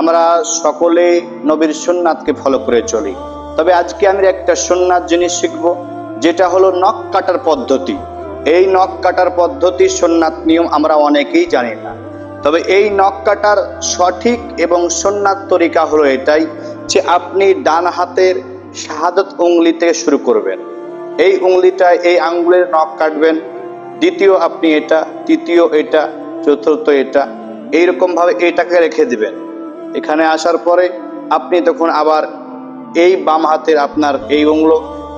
আমরা সকলে নবীর সুন্নাতকে ফলো করে চলি। তবে আজকে আমি একটা সুন্নাত জিনিস শিখব, যেটা হলো নখ কাটার পদ্ধতি। এই নখ কাটার পদ্ধতি সুন্নাত নিয়ম আমরা অনেকেই জানি না। তবে এই নখ কাটার সঠিক এবং সুন্নাত তরিকা হলো এটাই যে আপনি ডান হাতের শাহাদত উংলি থেকে শুরু করবেন। এই উংলিটায় এই আঙ্গুলের নখ কাটবেন। দ্বিতীয় আপনি এটা, তৃতীয় এটা, চতুর্থ এটা। এইরকম ভাবে এটাকে রেখে দিবেন। এখানে আসার পরে আপনি তখন আবার এই বাম হাতের আপনার এই উংল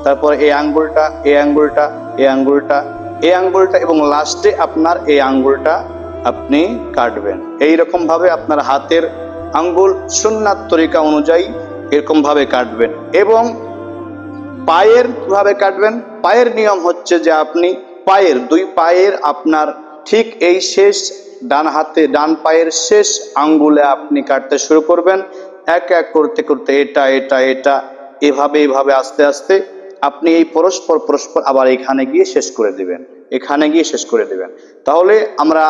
তারপরে এই আঙ্গুলটা এই আঙ্গুলটা এই আঙ্গুলটা এই আঙ্গুলটা এবং লাস্টে আপনার এই আঙ্গুলটা আপনি কাটবেন। এই রকম ভাবে আপনার হাতের আঙ্গুল সুন্নাত তরিকা অনুযায়ী এরকম ভাবে কাটবেন এবং পায়ের কীভাবে কাটবেন? পায়ের নিয়ম হচ্ছে যে আপনি পায়ের, দুই পায়ের আপনার ঠিক এই শেষ ডান হাতে, ডান পায়ের শেষ আঙ্গুলে আপনি কাটতে শুরু করবেন। এক এক করতে করতে এটা এটা এটা, এভাবে এভাবে, আস্তে আস্তে আপনি এই পরস্পর পরস্পর আবার এখানে গিয়ে শেষ করে দিবেন। এখানে গিয়ে শেষ করে দিবেন। তাহলে আমরা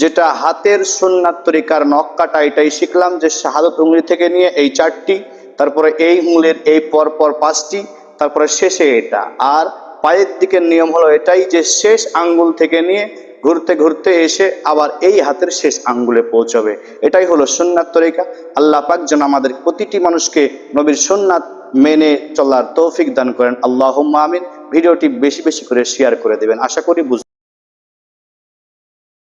যেটা হাতের সুন্নাত তরিকার নখ কাটা, এটাই শিখলাম যে শাহাদত উঙ্গলি থেকে নিয়ে এই চারটি, তারপরে এই উঙ্গলির এই পর পর পাঁচটি, তারপরে শেষে এটা। আর পায়ের দিকের নিয়ম হলো এটাই যে শেষ আঙ্গুল থেকে নিয়ে ঘুরতে ঘুরতে এসে আবার এই হাতের শেষ আঙ্গুলে পৌঁছবে। এটাই হলো সুন্নাত তরিকা। আল্লাহ পাক যেন আমাদের প্রতিটি মানুষকে নবীর সুন্নাত মেনে চলার তৌফিক দান করেন। আল্লাহ আমিন। ভিডিওটি বেশি বেশি করে শেয়ার করে দেবেন। আশা করি বুঝ